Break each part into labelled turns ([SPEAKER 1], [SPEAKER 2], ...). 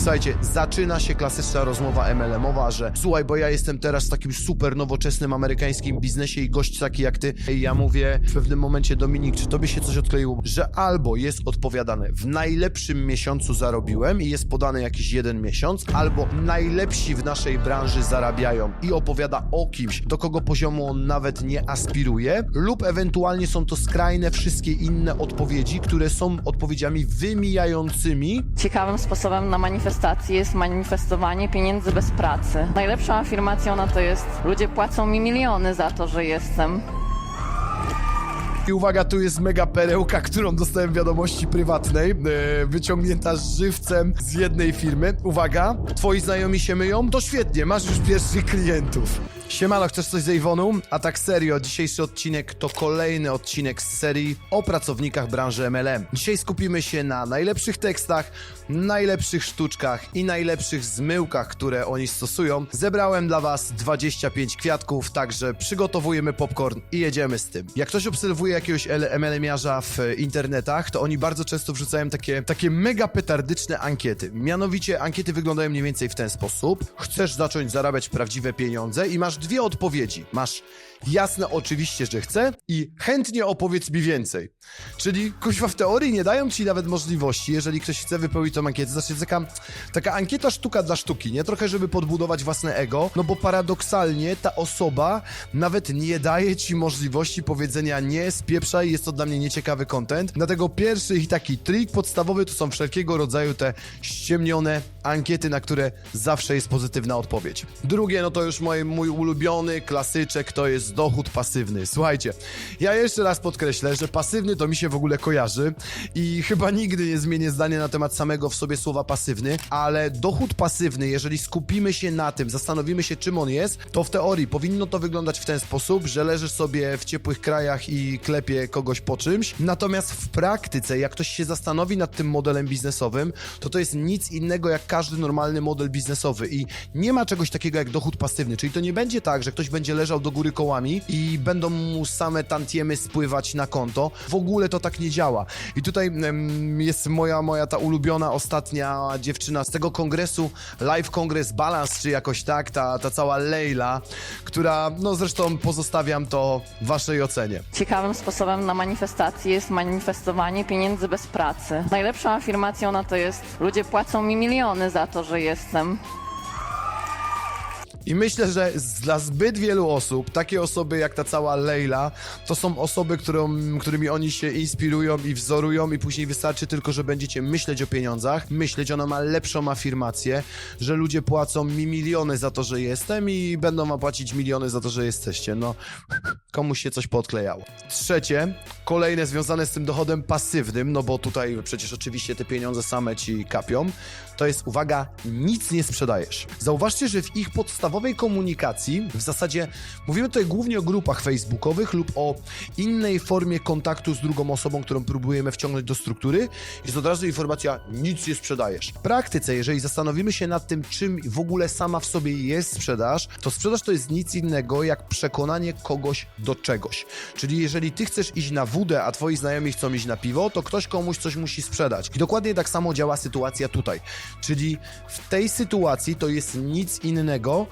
[SPEAKER 1] słuchajcie, zaczyna się klasyczna rozmowa MLM-owa, że słuchaj, bo ja jestem teraz w takim super nowoczesnym amerykańskim biznesie i gość taki jak ty. I ja mówię w pewnym momencie, Dominik, czy tobie się coś odkleiło? Że albo jest odpowiadane, w najlepszym miesiącu zarobiłem i jest podany jakiś jeden miesiąc, albo najlepsi w naszej branży zarabiają i opowiada o kimś, do kogo poziomu on nawet nie aspiruje, lub ewentualnie są to skrajne wszystkie inne odpowiedzi, które są odpowiedziami wymijającymi
[SPEAKER 2] Ciekawym sposobem na manifestację jest manifestowanie pieniędzy bez pracy. Najlepszą afirmacją na to jest: ludzie płacą mi miliony za to, że jestem.
[SPEAKER 1] I uwaga, tu jest mega perełka, którą dostałem w wiadomości prywatnej, e, wyciągnięta żywcem z jednej firmy. Uwaga, twoi znajomi się myją? To świetnie, masz już pierwszych klientów. Siemano, chcesz coś z Iwoną? A tak serio, dzisiejszy odcinek to kolejny odcinek z serii o pracownikach branży MLM. Dzisiaj skupimy się na najlepszych tekstach, najlepszych sztuczkach i najlepszych zmyłkach, które oni stosują. Zebrałem dla was 25 kwiatków, także przygotowujemy popcorn i jedziemy z tym. Jak ktoś obserwuje jakiegoś MLM-iarza w internetach, to oni bardzo często wrzucają takie, takie mega petardyczne ankiety. Mianowicie ankiety wyglądają mniej więcej w ten sposób. Chcesz zacząć zarabiać prawdziwe pieniądze i masz dwie odpowiedzi. Masz jasne oczywiście, że chcę i chętnie opowiedz mi więcej. Czyli kuźwa w teorii nie dają ci nawet możliwości, jeżeli ktoś chce wypełnić tą ankietę. Znaczy taka, taka ankieta sztuka dla sztuki, nie? Trochę, żeby podbudować własne ego, no bo paradoksalnie ta osoba nawet nie daje ci możliwości powiedzenia nie, spieprzaj, jest to dla mnie nieciekawy content. Dlatego pierwszy i taki trik podstawowy to są wszelkiego rodzaju te ściemnione ankiety, na które zawsze jest pozytywna odpowiedź. Drugie, no to już mój, mój ulubiony klasyczek, to jest dochód pasywny. Słuchajcie, ja jeszcze raz podkreślę, że pasywny to mi się w ogóle kojarzy i chyba nigdy nie zmienię zdania na temat samego w sobie słowa pasywny, ale dochód pasywny, jeżeli skupimy się na tym, zastanowimy się czym on jest, to w teorii powinno to wyglądać w ten sposób, że leżysz sobie w ciepłych krajach i klepie kogoś po czymś, natomiast w praktyce, jak ktoś się zastanowi nad tym modelem biznesowym, to to jest nic innego jak każdy normalny model biznesowy i nie ma czegoś takiego jak dochód pasywny, czyli to nie będzie tak, że ktoś będzie leżał do góry kołami i będą mu same tantiemy spływać na konto. W ogóle to tak nie działa. I tutaj jest moja, moja ta ulubiona ostatnia dziewczyna z tego kongresu, Live Congress Balance, czy jakoś tak, ta, ta cała Leila, która, no zresztą pozostawiam to waszej ocenie.
[SPEAKER 2] Ciekawym sposobem na manifestację jest manifestowanie pieniędzy bez pracy. Najlepszą afirmacją na to jest: ludzie płacą mi miliony za to, że jestem.
[SPEAKER 1] I myślę, że dla zbyt wielu osób, takie osoby jak ta cała Leila, to są osoby, którą, którymi oni się inspirują i wzorują i później wystarczy tylko, że będziecie myśleć o pieniądzach, myśleć, ona ma lepszą afirmację, że ludzie płacą mi miliony za to, że jestem i będą wam płacić miliony za to, że jesteście. No, komuś się coś podklejało. Trzecie, kolejne związane z tym dochodem pasywnym, no bo tutaj przecież oczywiście te pieniądze same ci kapią, to jest, uwaga, nic nie sprzedajesz. Zauważcie, że w ich komunikacji, w zasadzie mówimy tutaj głównie o grupach facebookowych lub o innej formie kontaktu z drugą osobą, którą próbujemy wciągnąć do struktury, jest od razu informacja, nic nie sprzedajesz. W praktyce, jeżeli zastanowimy się nad tym, czym w ogóle sama w sobie jest sprzedaż, to sprzedaż to jest nic innego jak przekonanie kogoś do czegoś. Czyli jeżeli ty chcesz iść na wódę, a twoi znajomi chcą iść na piwo, to ktoś komuś coś musi sprzedać. I dokładnie tak samo działa sytuacja tutaj. Czyli w tej sytuacji to jest nic innego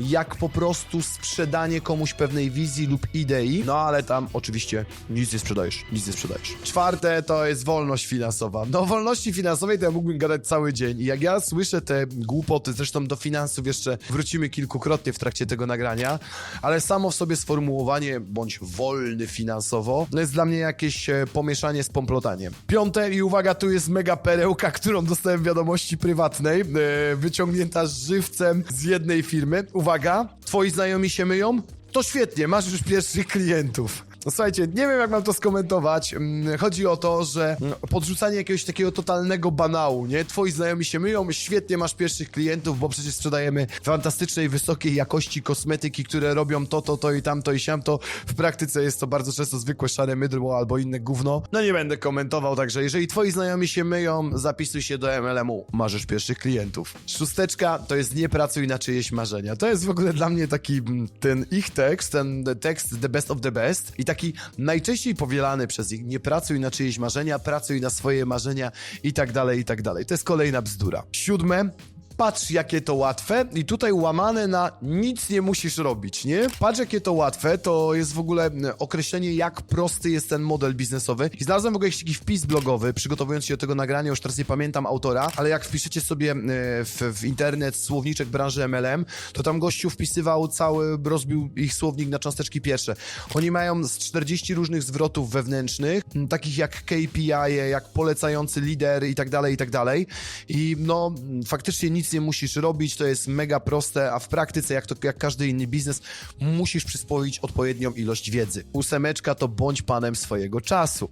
[SPEAKER 1] jak po prostu sprzedanie komuś pewnej wizji lub idei, no ale tam oczywiście nic nie sprzedajesz, nic nie sprzedajesz. Czwarte to jest wolność finansowa. No wolności finansowej to ja mógłbym gadać cały dzień i jak ja słyszę te głupoty, zresztą do finansów jeszcze wrócimy kilkukrotnie w trakcie tego nagrania, ale samo w sobie sformułowanie bądź wolny finansowo, no jest dla mnie jakieś e, pomieszanie z pomplotaniem. Piąte i uwaga, tu jest mega perełka, którą dostałem w wiadomości prywatnej, e, wyciągnięta żywcem z jednej firmy. Uwaga, twoi znajomi się myją? To świetnie, masz już pierwszych klientów. No słuchajcie, nie wiem jak mam to skomentować. Mm, Chodzi o to, że mm, podrzucanie jakiegoś takiego totalnego banału, nie? Twoi znajomi się myją, świetnie masz pierwszych klientów, bo przecież sprzedajemy fantastycznej, wysokiej jakości kosmetyki, które robią to, to, to i tamto i siamto. W praktyce jest to bardzo często zwykłe szare mydło albo inne gówno. No nie będę komentował, także jeżeli twoi znajomi się myją, zapisuj się do MLM-u. Marzysz pierwszych klientów. Szósteczka to jest nie pracuj na czyjeś marzenia. To jest w ogóle dla mnie taki mm, ten ich tekst, ten tekst the best of the best i taki najczęściej powielany przez nich, nie pracuj na czyjeś marzenia, pracuj na swoje marzenia i tak dalej, i tak dalej. To jest kolejna bzdura. Siódme, Patrz, jakie to łatwe, i tutaj łamane na nic nie musisz robić, nie? Patrz, jakie to łatwe, to jest w ogóle określenie, jak prosty jest ten model biznesowy. I znalazłem w ogóle jakiś wpis blogowy, przygotowując się do tego nagrania, już teraz nie pamiętam autora, ale jak wpiszecie sobie e, w, w internet słowniczek branży MLM, to tam gościu wpisywał cały, rozbił ich słownik na cząsteczki pierwsze. Oni mają z 40 różnych zwrotów wewnętrznych, takich jak KPI, jak polecający lider i tak dalej, i tak dalej. I no, faktycznie nic nie musisz robić, to jest mega proste, a w praktyce, jak to jak każdy inny biznes, musisz przyswoić odpowiednią ilość wiedzy. Ósemeczka to bądź panem swojego czasu.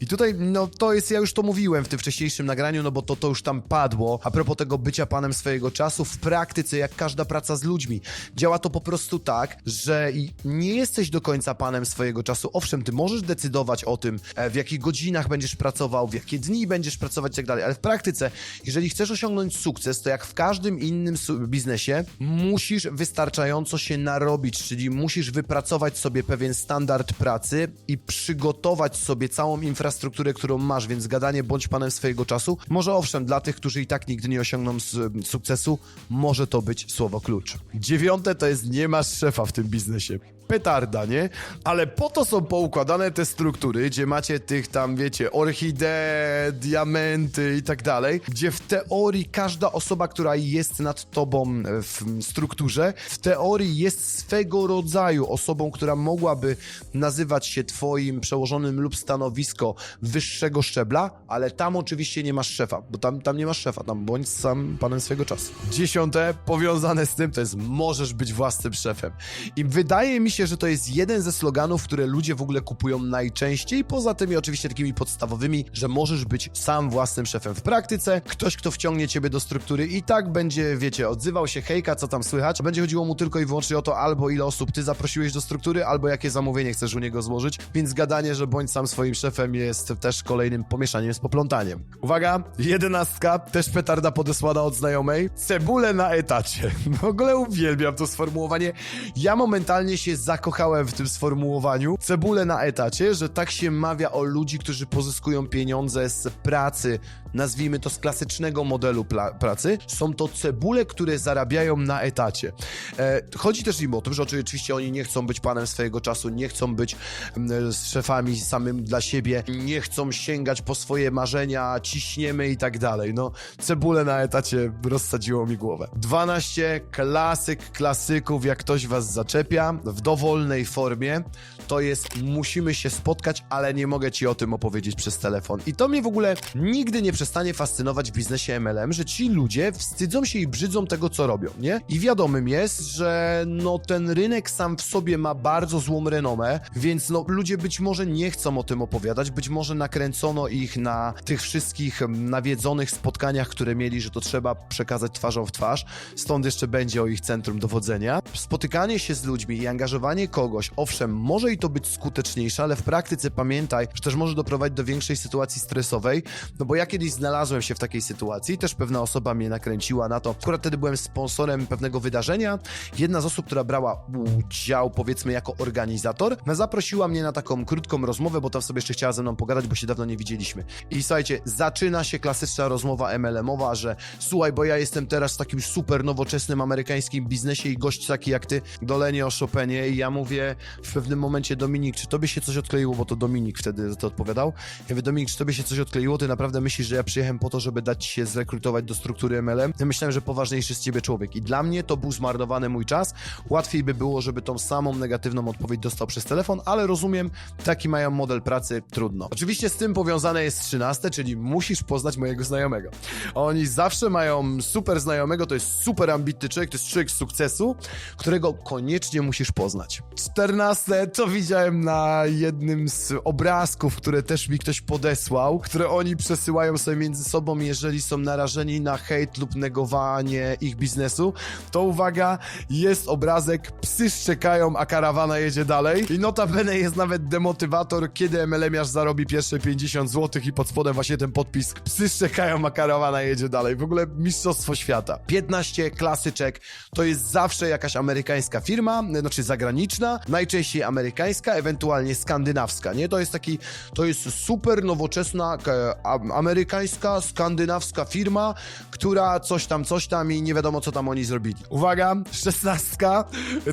[SPEAKER 1] I tutaj, no to jest, ja już to mówiłem w tym wcześniejszym nagraniu, no bo to, to już tam padło. A propos tego bycia panem swojego czasu, w praktyce, jak każda praca z ludźmi, działa to po prostu tak, że nie jesteś do końca panem swojego czasu. Owszem, ty możesz decydować o tym, e, w jakich godzinach będziesz pracował, w jakie dni będziesz pracować i tak dalej, ale w praktyce, jeżeli chcesz osiągnąć sukces, to jak w każdym innym biznesie, musisz wystarczająco się narobić, czyli musisz wypracować sobie pewien standard pracy i przygotować sobie całą infrastrukturę, którą masz, więc gadanie bądź panem swojego czasu, może owszem, dla tych, którzy i tak nigdy nie osiągną sukcesu, może to być słowo klucz. Dziewiąte to jest nie masz szefa w tym biznesie petarda, nie? Ale po to są poukładane te struktury, gdzie macie tych tam, wiecie, orchidee, diamenty i tak dalej, gdzie w teorii każda osoba, która jest nad tobą w strukturze, w teorii jest swego rodzaju osobą, która mogłaby nazywać się twoim przełożonym lub stanowisko wyższego szczebla, ale tam oczywiście nie masz szefa, bo tam, tam nie masz szefa, tam bądź sam panem swojego czasu. Dziesiąte, powiązane z tym, to jest możesz być własnym szefem. I wydaje mi się, że to jest jeden ze sloganów, które ludzie w ogóle kupują najczęściej, poza tymi oczywiście takimi podstawowymi, że możesz być sam własnym szefem w praktyce. Ktoś, kto wciągnie ciebie do struktury i tak będzie, wiecie, odzywał się, hejka, co tam słychać. Będzie chodziło mu tylko i wyłącznie o to, albo ile osób ty zaprosiłeś do struktury, albo jakie zamówienie chcesz u niego złożyć, więc gadanie, że bądź sam swoim szefem jest też kolejnym pomieszaniem z poplątaniem. Uwaga, jedenastka, też petarda podesłana od znajomej. Cebulę na etacie. W ogóle uwielbiam to sformułowanie. Ja momentalnie się zakochałem w tym sformułowaniu. Cebulę na etacie, że tak się mawia o ludzi, którzy pozyskują pieniądze z pracy, nazwijmy to z klasycznego modelu pracy. Są to cebule, które zarabiają na etacie. E, chodzi też im o to, że oczywiście oni nie chcą być panem swojego czasu, nie chcą być mm, szefami samym dla siebie, nie chcą sięgać po swoje marzenia, ciśniemy i tak dalej. No, cebulę na etacie rozsadziło mi głowę. 12 klasyk klasyków, jak ktoś was zaczepia w dowolnej formie, to jest musimy się spotkać, ale nie mogę ci o tym opowiedzieć przez telefon. I to mnie w ogóle nigdy nie przestanie fascynować w biznesie MLM, że ci ludzie wstydzą się i brzydzą tego, co robią, nie? I wiadomym jest, że no ten rynek sam w sobie ma bardzo złą renomę, więc no ludzie być może nie chcą o tym opowiadać, być może nakręcono ich na tych wszystkich em, nawiedzonych spotkaniach, które mieli, że to trzeba przekazać twarzą w twarz, stąd jeszcze będzie o ich centrum dowodzenia. Spotykanie się z ludźmi i angażowanie kogoś, owszem, może i to być skuteczniejsze, ale w praktyce pamiętaj, że też może doprowadzić do większej sytuacji stresowej, no bo ja kiedyś znalazłem się w takiej sytuacji, też pewna osoba mnie nakręciła na to, akurat wtedy byłem sponsorem pewnego wydarzenia, jedna z osób, która brała udział, powiedzmy, jako organizator, zaprosiła mnie na taką krótką rozmowę, bo tam sobie jeszcze chciała ze mną pogadać, bo się dawno nie widzieliśmy. I słuchajcie, zaczyna się klasyczna rozmowa MLM-owa, że słuchaj, bo ja jestem teraz w takim super nowoczesnym amerykańskim biznesie i gość taki jak ty, dolenie o Chopinie i ja mówię w pewnym momencie, Dominik, czy tobie się coś odkleiło, bo to Dominik wtedy to odpowiadał. Ja mówię, Dominik, czy tobie się coś odkleiło? Ty naprawdę myślisz, że ja przyjechałem po to, żeby dać się zrekrutować do struktury MLM? Ja myślałem, że poważniejszy z ciebie człowiek i dla mnie to był zmarnowany mój czas. Łatwiej by było, żeby tą samą negatywną odpowiedź dostał przez telefon, ale rozumiem, taki mają model pracy, trudno. Oczywiście z tym powiązane jest 13, czyli musisz poznać mojego znajomego. Oni zawsze mają super znajomego, to jest super ambitny człowiek, to jest człowiek sukcesu, którego koniecznie musisz poznać. 14 to widziałem na jednym z obrazków, które też mi ktoś podesłał, które oni przesyłają sobie między sobą, jeżeli są narażeni na hejt lub negowanie ich biznesu. To uwaga, jest obrazek, psy szczekają, a karawana jedzie dalej. I notabene jest nawet demotywator, kiedy MLM-iarz zarobi pierwsze 50 zł i pod spodem właśnie ten podpis psy szczekają, a karawana jedzie dalej. W ogóle mistrzostwo świata. 15 klasyczek, to jest zawsze jakaś amerykańska firma, znaczy zagraniczna, najczęściej amerykańska, ewentualnie skandynawska, nie? To jest taki, to jest super nowoczesna e, amerykańska, skandynawska firma, która coś tam, coś tam i nie wiadomo, co tam oni zrobili. Uwaga, szesnastka,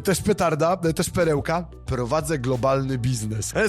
[SPEAKER 1] też petarda, też perełka. Prowadzę globalny biznes.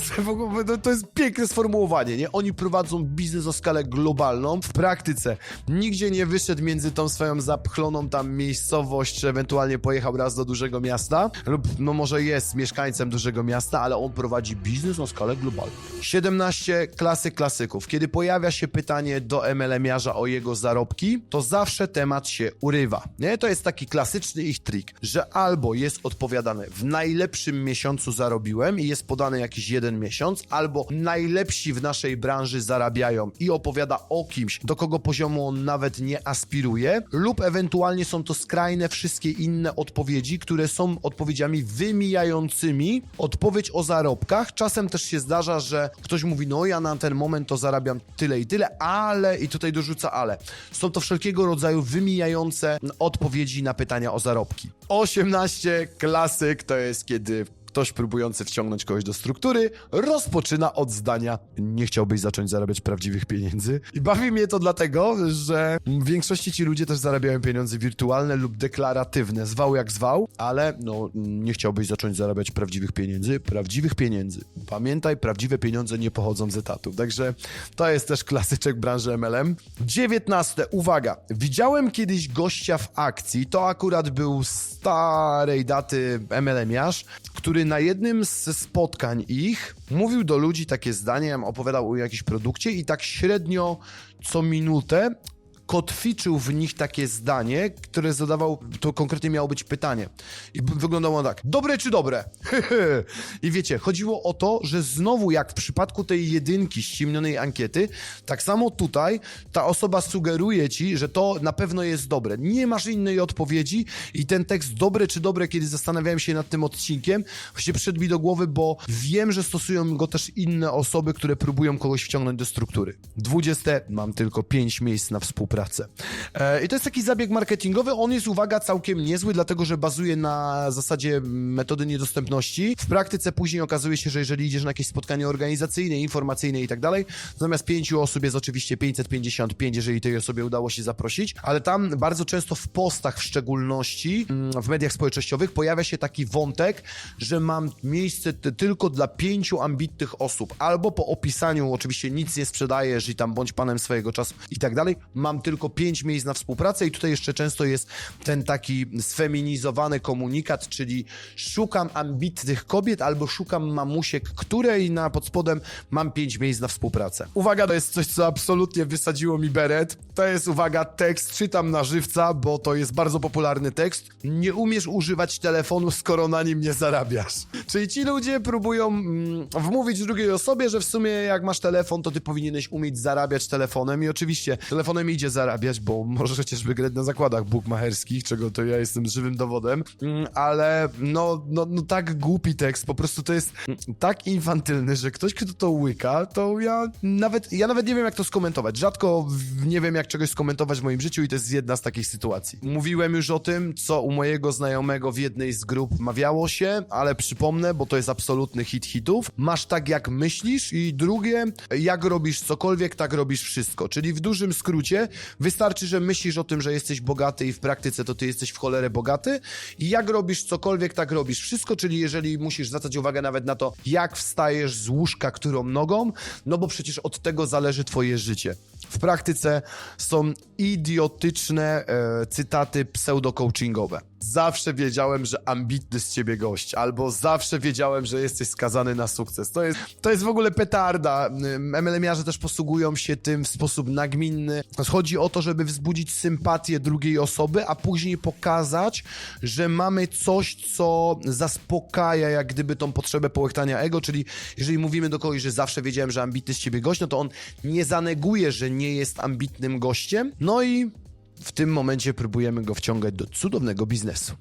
[SPEAKER 1] No, To jest piękne sformułowanie, nie? Oni prowadzą biznes o skalę globalną. W praktyce nigdzie nie wyszedł między tą swoją zapchloną tam miejscowość, czy ewentualnie pojechał raz do dużego miasta, lub no może jest mieszkańcem dużego miasta, ale on prowadzi biznes o skalę globalną. 17 klasyk klasyków. Kiedy pojawia się pytanie do MLM-iarza o jego zarobki, to zawsze temat się urywa. Nie? To jest taki klasyczny ich trik, że albo jest odpowiadane w najlepszym miesiącu zarobiłem i jest podany jakiś jeden miesiąc, albo najlepsi w naszej branży zarabiają i opowiada o kimś, do kogo poziomu on nawet nie aspiruje, lub ewentualnie są to skrajne wszystkie inne odpowiedzi, które są odpowiedziami wymijającymi odpowiedź o zarobkach. Czasem też się zdarza, że ktoś mówi, no ja na ten moment to zarabiam tyle i tyle, ale, i tutaj dorzuca ale. Są to wszelkiego rodzaju wymijające odpowiedzi na pytania o zarobki. 18 klasyk to jest kiedy ktoś próbujący wciągnąć kogoś do struktury rozpoczyna od zdania nie chciałbyś zacząć zarabiać prawdziwych pieniędzy. I bawi mnie to dlatego, że w większości ci ludzie też zarabiają pieniądze wirtualne lub deklaratywne, zwał jak zwał, ale no nie chciałbyś zacząć zarabiać prawdziwych pieniędzy, prawdziwych pieniędzy. Pamiętaj, prawdziwe pieniądze nie pochodzą z etatów, także to jest też klasyczek branży MLM. 19. Uwaga, widziałem kiedyś gościa w akcji, to akurat był starej daty MLM-iarz, który na jednym ze spotkań ich mówił do ludzi takie zdanie, opowiadał o jakimś produkcie i tak średnio co minutę kotwiczył w nich takie zdanie, które zadawał, to konkretnie miało być pytanie. I wyglądało tak, dobre czy dobre? I wiecie, chodziło o to, że znowu jak w przypadku tej jedynki ściemnionej ankiety, tak samo tutaj ta osoba sugeruje ci, że to na pewno jest dobre. Nie masz innej odpowiedzi i ten tekst dobre czy dobre, kiedy zastanawiałem się nad tym odcinkiem, właśnie przyszedł mi do głowy, bo wiem, że stosują go też inne osoby, które próbują kogoś wciągnąć do struktury. 20. Mam tylko 5 miejsc na współpracę. E, I to jest taki zabieg marketingowy. On jest, uwaga, całkiem niezły, dlatego że bazuje na zasadzie metody niedostępności. W praktyce później okazuje się, że jeżeli idziesz na jakieś spotkanie organizacyjne, informacyjne i tak dalej, zamiast pięciu osób jest oczywiście 555, jeżeli tej osobie udało się zaprosić, ale tam bardzo często w postach w szczególności, mm, w mediach społecznościowych pojawia się taki wątek, że mam miejsce tylko dla pięciu ambitnych osób, albo po opisaniu oczywiście nic nie sprzedajesz i tam bądź panem swojego czasu i tak dalej, mam tylko pięć miejsc na współpracę i tutaj jeszcze często jest ten taki sfeminizowany komunikat, czyli szukam ambitnych kobiet albo szukam mamusiek, której na pod spodem mam pięć miejsc na współpracę. Uwaga, to jest coś, co absolutnie wysadziło mi beret. To jest, uwaga, tekst, czytam na żywca, bo to jest bardzo popularny tekst. Nie umiesz używać telefonu, skoro na nim nie zarabiasz. Czyli ci ludzie próbują mm, wmówić drugiej osobie, że w sumie jak masz telefon, to ty powinieneś umieć zarabiać telefonem i oczywiście telefonem idzie zarabiać, bo możesz chociażby grać na zakładach bukmacherskich, czego to ja jestem żywym dowodem, Mm, ale no, no, no tak głupi tekst, po prostu to jest mm, tak infantylny, że ktoś, kto to łyka, to ja nawet, ja nawet nie wiem, jak to skomentować. Rzadko nie wiem, jak czegoś skomentować w moim życiu i to jest jedna z takich sytuacji. Mówiłem już o tym, co u mojego znajomego w jednej z grup mawiało się, ale przypomnę, bo to jest absolutny hit hitów. Masz tak, jak myślisz i drugie, jak robisz cokolwiek, tak robisz wszystko. Czyli w dużym skrócie wystarczy, że myślisz o tym, że jesteś bogaty i w praktyce to ty jesteś w cholerę bogaty i jak robisz cokolwiek, tak robisz wszystko, czyli jeżeli musisz zwracać uwagę nawet na to, jak wstajesz z łóżka, którą nogą, no bo przecież od tego zależy twoje życie. W praktyce są idiotyczne e, cytaty pseudo-coachingowe. Zawsze wiedziałem, że ambitny z ciebie gość, albo zawsze wiedziałem, że jesteś skazany na sukces. To jest, to jest w ogóle petarda. MLM-iarze też posługują się tym w sposób nagminny. Chodzi o to, żeby wzbudzić sympatię drugiej osoby, a później pokazać, że mamy coś, co zaspokaja jak gdyby tą potrzebę połechtania ego, czyli jeżeli mówimy do kogoś, że zawsze wiedziałem, że ambitny z ciebie gość, no to on nie zaneguje, że nie jest ambitnym gościem, no i w tym momencie próbujemy go wciągać do cudownego biznesu.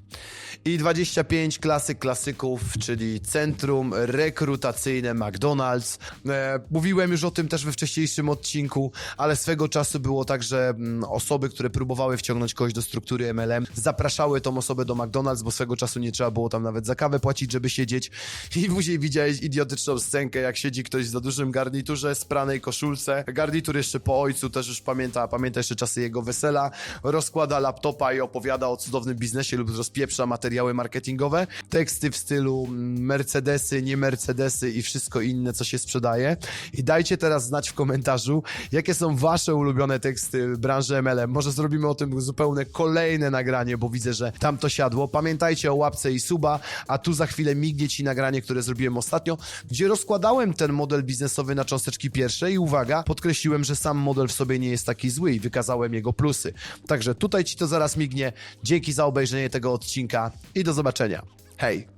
[SPEAKER 1] I 25 klasyk klasyków, czyli centrum rekrutacyjne McDonald's. E, mówiłem już o tym też we wcześniejszym odcinku, ale swego czasu było tak, że mm, osoby, które próbowały wciągnąć kogoś do struktury MLM, zapraszały tą osobę do McDonald's, bo swego czasu nie trzeba było tam nawet za kawę płacić, żeby siedzieć. I później widziałeś idiotyczną scenkę, jak siedzi ktoś za dużym garniturze, spranej koszulce. Garnitur jeszcze po ojcu, też już pamięta, pamięta jeszcze czasy jego wesela. Rozkłada laptopa i opowiada o cudownym biznesie lub rozpieprza materiały marketingowe. Teksty w stylu mm, Mercedesy, nie Mercedesy i wszystko inne, co się sprzedaje. I dajcie teraz znać w komentarzu, jakie są wasze ulubione teksty branży MLM. Może zrobimy o tym zupełnie kolejne nagranie, bo widzę, że tam to siadło. Pamiętajcie o łapce i suba, a tu za chwilę mignie ci nagranie, które zrobiłem ostatnio, gdzie rozkładałem ten model biznesowy na cząsteczki pierwsze i uwaga, podkreśliłem, że sam model w sobie nie jest taki zły i wykazałem jego plusy. Także tutaj ci to zaraz mignie. Dzięki za obejrzenie tego odcinka i do zobaczenia. Hej!